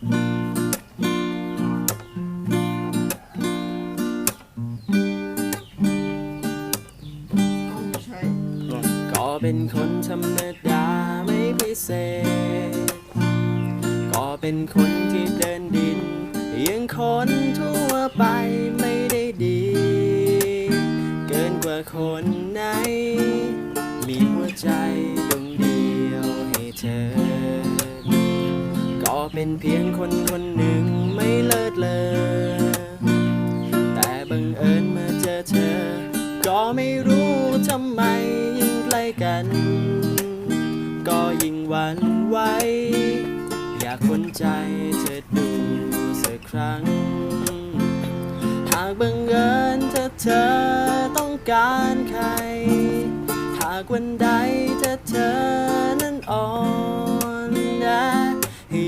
ก็เป็นคนธรรมดาไม่พิเศษ ก็เป็นคนที่เดินดินยังคนทั่วไปไม่ได้ดี เกินกว่าคน เป็นเพียงคนคนหนึ่งไม่เลิศเลอแต่บังเอิญมาเจอเธอ ก็ไม่รู้ทำไมยิ่งใกล้กัน ก็ยิ่งหวั่นไหวอยากคนใจเธอดูสักครั้ง หากบังเอิญเธอเธอต้องการใคร หากวันใดเธอเธอนั้นอ่อน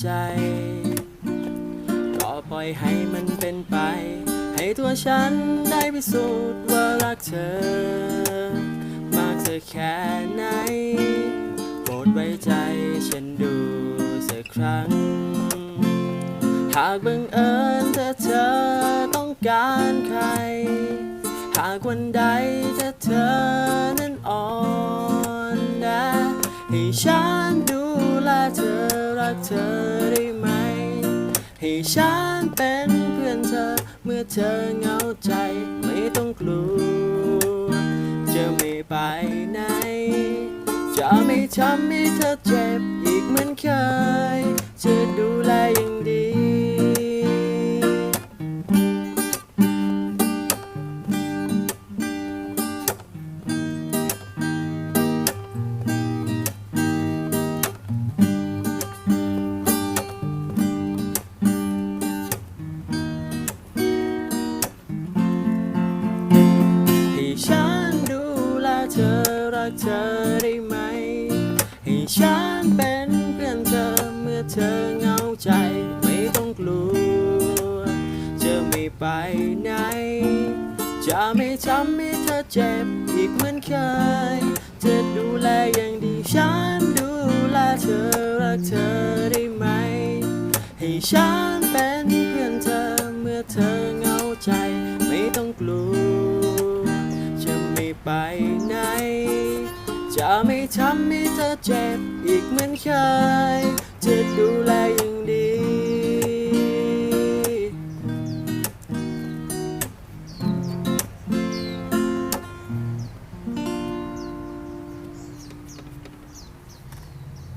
ใจก็ปล่อยให้มันเป็นไป ให้ตัวฉันได้พิสูจน์ว่ารักเธอ มากเธอแค่ไหนโปรดไว้ใจฉันดูสักครั้ง หากบังเอิญเธอเธอต้องการใคร หากวันใดเธอเธอนั้นอ่อนแอให้ฉันดูแลเธอ กเธอได้ไหม ให้ฉันเป็นเพื่อนเธอเมื่อเธอเหงาใจไม่ต้องกลัว จะไม่ไปไหน จะไม่ทำให้เธอเจ็บอีกเหมือนเคย เธอได้ไหม ให้ฉันเป็นเพื่อนเธอเมื่อเธอเหงาใจไม่ต้องกลัว จะไม่ไปไหน จะไม่ทำให้เธอเจ็บอีกเหมือนเคย จะดูแลอย่างดีฉันดูแลเธอรักเธอได้ไหม ให้ฉันเป็นเพื่อนเธอเมื่อเธอเหงาใจไม่ต้องกลัว จะไม่ไปไหน จะไม่ทำให้เธอเจ็บอีกเหมือนเคยจะดู